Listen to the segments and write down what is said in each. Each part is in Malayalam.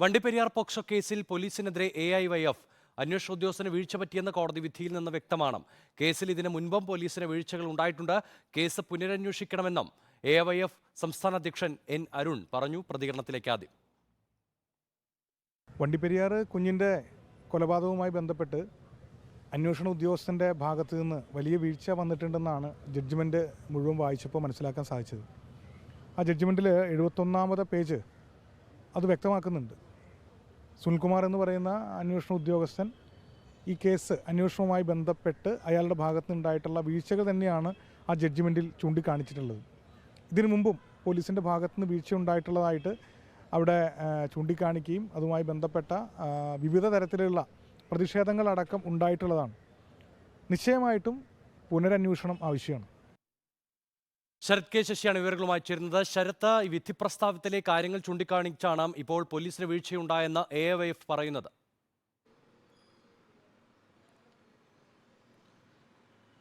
വണ്ടിപ്പെരിയാർ പോക്സോ കേസിൽ പോലീസിനെതിരെ എ ഐ വൈ എഫ് അന്വേഷണ ഉദ്യോഗസ്ഥന് വീഴ്ച പറ്റിയെന്ന കോടതി വിധിയിൽ നിന്ന് വ്യക്തമാണ്. കേസിൽ ഇതിന് മുൻപും പോലീസിന് വീഴ്ചകൾ ഉണ്ടായിട്ടുണ്ട്. കേസ് പുനരന്വേഷിക്കണമെന്നും എ വൈ എഫ് സംസ്ഥാന അധ്യക്ഷൻ എൻ അരുൺ പറഞ്ഞു പ്രതികരണത്തിലേക്ക് ആദ്യം. വണ്ടിപ്പെരിയാർ കുഞ്ഞിന്റെ കൊലപാതകവുമായി ബന്ധപ്പെട്ട് അന്വേഷണ ഉദ്യോഗസ്ഥന്റെ ഭാഗത്ത് നിന്ന് വലിയ വീഴ്ച വന്നിട്ടുണ്ടെന്നാണ് ജഡ്ജ്മെന്റ് മുഴുവൻ വായിച്ചപ്പോൾ മനസ്സിലാക്കാൻ സാധിച്ചത്. ആ ജഡ്ജ്മെന്റിൽ എഴുപത്തൊന്നാമത് പേജ് അത് വ്യക്തമാക്കുന്നുണ്ട്. സുനിൽകുമാർ എന്ന് പറയുന്ന അന്വേഷണ ഉദ്യോഗസ്ഥൻ ഈ കേസ് അന്വേഷണവുമായി ബന്ധപ്പെട്ട് അയാളുടെ ഭാഗത്ത് നിന്നുണ്ടായിട്ടുള്ള വീഴ്ചകൾ തന്നെയാണ് ആ ജഡ്ജ്മെന്റിൽ ചൂണ്ടിക്കാണിച്ചിട്ടുള്ളത്. ഇതിനു മുമ്പും പോലീസിന്റെ ഭാഗത്തുനിന്ന് വീഴ്ച ഉണ്ടായിട്ടുള്ളതായിട്ട് അവിടെ ചൂണ്ടിക്കാണിക്കുകയും അതുമായി ബന്ധപ്പെട്ട വിവിധ തരത്തിലുള്ള പ്രതിഷേധങ്ങളടക്കം ഉണ്ടായിട്ടുള്ളതാണ്. നിശ്ചയമായിട്ടും പുനരന്വേഷണം ആവശ്യമാണ്. ശരത് കെ ശശിയാണ് വിവരങ്ങളുമായി ചേരുന്നത്. ശരത്ത് ഈ വിധി പ്രസ്താവത്തിലെ കാര്യങ്ങൾ ചൂണ്ടിക്കാണിച്ചാണ് ഇപ്പോൾ പോലീസിന് വീഴ്ചയുണ്ടായെന്ന് എ പറയുന്നത്.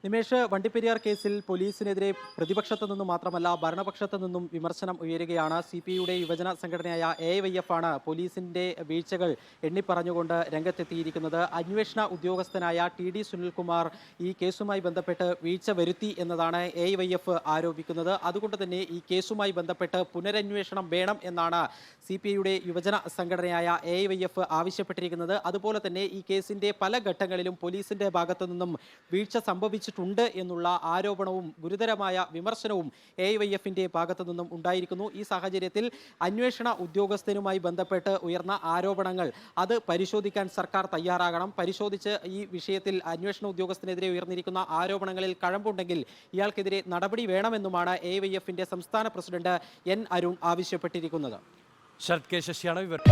നിമേഷ് വണ്ടിപ്പെരിയാർ കേസിൽ പോലീസിനെതിരെ പ്രതിപക്ഷത്തു നിന്നും മാത്രമല്ല ഭരണപക്ഷത്തു നിന്നും വിമർശനം ഉയരുകയാണ്. സി പി യുടെ യുവജന സംഘടനയായ എ വൈ എഫ് ആണ് പോലീസിന്റെ വീഴ്ചകൾ എണ്ണിപ്പറഞ്ഞുകൊണ്ട് രംഗത്തെത്തിയിരിക്കുന്നത്. അന്വേഷണ ഉദ്യോഗസ്ഥനായ ടി ഡി സുനിൽകുമാർ ഈ കേസുമായി ബന്ധപ്പെട്ട് വീഴ്ച വരുത്തി എന്നതാണ് എ വൈ എഫ് ആരോപിക്കുന്നത്. അതുകൊണ്ട് തന്നെ ഈ കേസുമായി ബന്ധപ്പെട്ട് പുനരന്വേഷണം വേണം എന്നാണ് സി പി ഐയുടെ യുവജന സംഘടനയായ എ വൈ എഫ് ആവശ്യപ്പെട്ടിരിക്കുന്നത്. അതുപോലെ തന്നെ ഈ കേസിന്റെ പല ഘട്ടങ്ങളിലും പോലീസിന്റെ ഭാഗത്തു നിന്നും വീഴ്ച സംഭവിച്ചിട്ടുണ്ട്. എന്നുള്ള ആരോപണവും ഗുരുതരമായ വിമർശനവും എ വൈ എഫിന്റെ ഭാഗത്തു നിന്നും ഉണ്ടായിരിക്കുന്നു. ഈ സാഹചര്യത്തിൽ അന്വേഷണ ഉദ്യോഗസ്ഥനുമായി ബന്ധപ്പെട്ട് ഉയർന്ന ആരോപണങ്ങൾ അത് പരിശോധിക്കാൻ സർക്കാർ തയ്യാറാകണം. പരിശോധിച്ച് ഈ വിഷയത്തിൽ അന്വേഷണ ഉദ്യോഗസ്ഥനെതിരെ ഉയർന്നിരിക്കുന്ന ആരോപണങ്ങളിൽ കഴമ്പുണ്ടെങ്കിൽ ഇയാൾക്കെതിരെ നടപടി വേണമെന്നുമാണ് എ വൈ എഫിന്റെ സംസ്ഥാന പ്രസിഡന്റ് എൻ അരുൺ ആവശ്യപ്പെട്ടിരിക്കുന്നത്. ശരത് കെ ശശിയാണ് വിവരം.